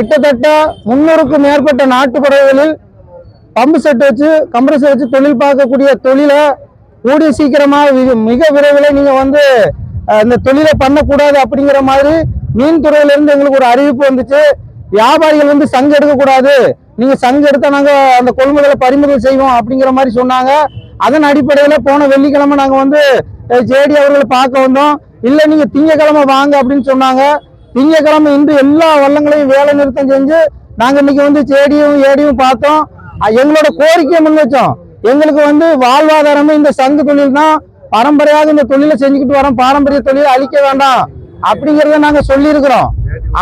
கிட்டத்தட்ட முன்னூறுக்கும் மேற்பட்ட நாட்டு பறவைகளில் பம்பு செட் வச்சு கம்ப்ரஸர் வச்சு தொழில் பார்க்கக்கூடிய தொழிலை கூடிய சீக்கிரமாக மிக- மிக விரைவில் நீங்கள் வந்து இந்த தொழிலை பண்ணக்கூடாது அப்படிங்கிற மாதிரி மீன்துறையிலேருந்து எங்களுக்கு ஒரு அறிவிப்பு வந்துச்சு. வியாபாரிகள் வந்து சங்கம் எடுக்கக்கூடாது. நீங்கள் சங்கம் எடுத்தால் நாங்கள் அந்த கொள்முதலை பறிமுதல் செய்வோம் அப்படிங்கிற மாதிரி சொன்னாங்க. அதன் அடிப்படையில் போன வெள்ளிக்கிழமை நாங்கள் வந்து ஜேடி அவர்களை பார்க்க வந்தோம். இல்லை நீங்கள் திங்கக்கிழமை வாங்க அப்படின்னு சொன்னாங்க. திங்கக்கிழமை இன்று எல்லா வள்ளங்களையும் வேலை நிறுத்தம் செஞ்சு நாங்கள் இன்னைக்கு வந்து செடியும் ஏடியும் பார்த்தோம். எங்களோட கோரிக்கையை முன் வச்சோம் எங்களுக்கு வந்து வாழ்வாதாரமும் இந்த சங்கு தொழில் தான் பரம்பரையாக இந்த தொழிலை செஞ்சுக்கிட்டு வரோம். பாரம்பரிய தொழிலை அழிக்க வேண்டாம். அப்படிங்கிறத நாங்கள் சொல்லியிருக்கிறோம்.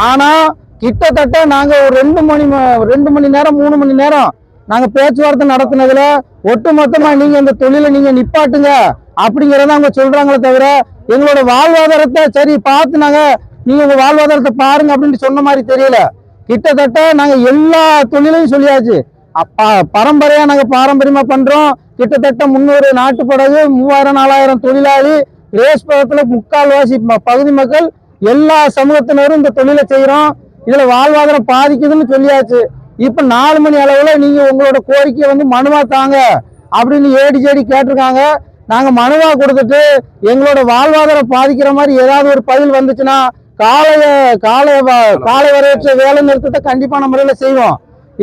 ஆனால் கிட்டத்தட்ட நாங்கள் ஒரு ரெண்டு மணி ரெண்டு மணி நேரம் மூணு மணி நேரம் நாங்கள் பேச்சுவார்த்தை நடத்தினதுல ஒட்டுமொத்தமா நீங்கள் இந்த தொழிலை நீங்கள் நிப்பாட்டுங்க அப்படிங்கிறத அவங்க சொல்கிறாங்களே தவிர எங்களோட வாழ்வாதாரத்தை சரி பார்த்து நாங்கள் நீங்க உங்க வாழ்வாதாரத்தை பாருங்க அப்படின்னு சொன்ன மாதிரி தெரியல. கிட்டத்தட்ட நாங்க எல்லா தொழிலையும் சொல்லியாச்சு. அப்பா பரம்பரையா நாங்க பாரம்பரியமா பண்றோம். கிட்டத்தட்ட முன்னூறு நாட்டு படகு மூவாயிரம் நாலாயிரம் தொழிலாளி ரேஸ் பக்கத்துல முக்கால்வாசி ம- பகுதி மக்கள் எல்லா சமூகத்தினரும் இந்த தொழிலை செய்யறோம் இதுல வாழ்வாதாரம் பாதிக்குதுன்னு சொல்லியாச்சு. இப்ப நாலு மணி அளவுல நீங்க உங்களோட கோரிக்கையை வந்து மனுவா தாங்க அப்படின்னு ஏடி ஜேடி கேட்டிருக்காங்க. நாங்க மனுவா கொடுத்துட்டு எங்களோட வாழ்வாதாரம் பாதிக்கிற மாதிரி ஏதாவது ஒரு பதில் வந்துச்சுன்னா காலைய காலை வ- காலை வரையற்ற வேலை நிறுத்தத்தை கண்டிப்பான முறையில செய்வோம்.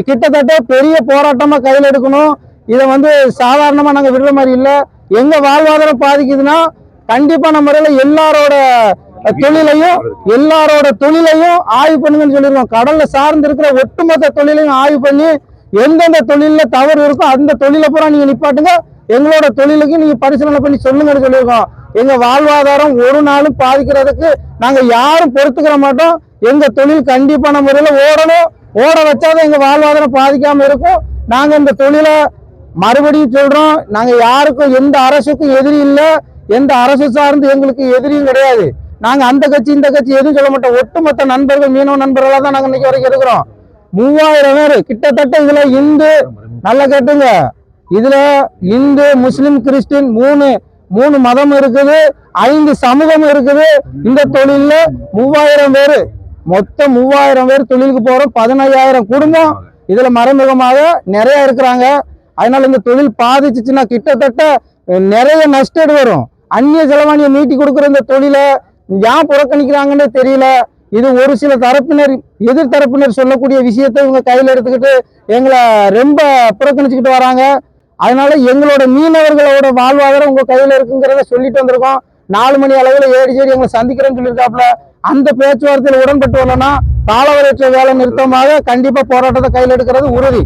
கிட்டத்தட்ட பெரிய போராட்டமா கையில் எடுக்கணும். இதை வந்து சாதாரணமா நாங்க விடுற மாதிரி இல்ல. எங்க வாழ்வாதாரம் பாதிக்குதுன்னா கண்டிப்பான முறையில எல்லாரோட தொழிலையும் எல்லாரோட தொழிலையும் ஆய்வு பண்ணுங்கன்னு சொல்லிருக்கோம். கடல்ல சார்ந்து இருக்கிற ஒட்டுமொத்த தொழிலையும் ஆய்வு பண்ணி எந்தெந்த தொழிலில் தவறு இருக்கோ அந்த தொழிலை பூரா நீங்க நிப்பாட்டுங்க. எங்களோட தொழிலுக்கு நீங்க பரிசீலனை பண்ணி சொல்லுங்கன்னு சொல்லியிருக்கோம் எங்க வாழ்வாதாரம் ஒரு நாளும் பாதிக்கிறதுக்கு நாங்க யாரும் பொறுத்துக்கிற மாட்டோம். எங்க தொழில் கண்டிப்பான முறையில ஓடணும். ஓட வச்சாதான் எங்க வாழ்வாதாரம் பாதிக்காம இருக்கும். நாங்க இந்த தொழிலை மறுபடியும் சொல்றோம். நாங்க யாருக்கும் எந்த அரசுக்கும் எதிரி இல்லை. எந்த அரசு சார்ந்து எங்களுக்கு எதிரியும் கிடையாது. நாங்க அந்த கட்சி இந்த கட்சி எதுவும் சொல்ல மாட்டோம். ஒட்டுமொத்த நண்பர்கள் மீனவ நண்பர்களா தான் நாங்க இன்னைக்கு வரைக்கும் இருக்கிறோம். மூவாயிரம் பேர் கிட்டத்தட்ட இதுல இந்து நல்லா கேட்டுங்க. இதுல இந்து முஸ்லிம் கிறிஸ்டின் மூணு மூணு மதம் இருக்குது ஐந்து சமூகம் இருக்குது. இந்த தொழில்ல மூவாயிரம் பேர். மொத்தம் மூவாயிரம் பேர் தொழிலுக்கு போறோம். பதினையாயிரம் குடும்பம். இதுல மறைமுகமாக நிறைய இருக்கிறாங்க. அதனால இந்த தொழில் பாதிச்சுச்சுன்னா கிட்டத்தட்ட நிறைய நஷ்டடு வரும். அந்நிய செலவாணியை நீட்டி கொடுக்குற இந்த தொழிலை ஏன் புறக்கணிக்கிறாங்கன்னே தெரியல. இது ஒரு சில தரப்பினர் எதிர் தரப்பினர் சொல்லக்கூடிய விஷயத்தை இவங்க கையில் எடுத்துக்கிட்டு எங்களை ரொம்ப புறக்கணிச்சுக்கிட்டு வராங்க. அதனால எங்களோட மீனவர்களோட வாழ்வாதாரம் உங்க கையில இருக்குங்கிறத சொல்லிட்டு வந்திருக்கோம். நாலு மணி அளவுல ஏடி ஏடி எங்களை சந்திக்கிறேன்னு சொல்லியிருக்காப்புல. அந்த பேச்சுவார்த்தையில் உடன்பட்டு வரலன்னா காலவரையற்ற வேலை நிறுத்தமாக கண்டிப்பா போராட்டத்தை கையில் எடுக்கிறது உறுதி.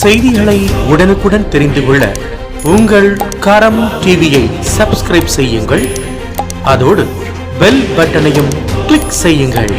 செய்திகளை உடனுக்குடன் தெரிந்து கொள்ள உங்கள் கரம் டிவியை சப்ஸ்கிரைப் செய்யுங்கள். அதோடு பெல் பட்டனையும் கிளிக் செய்யுங்கள்.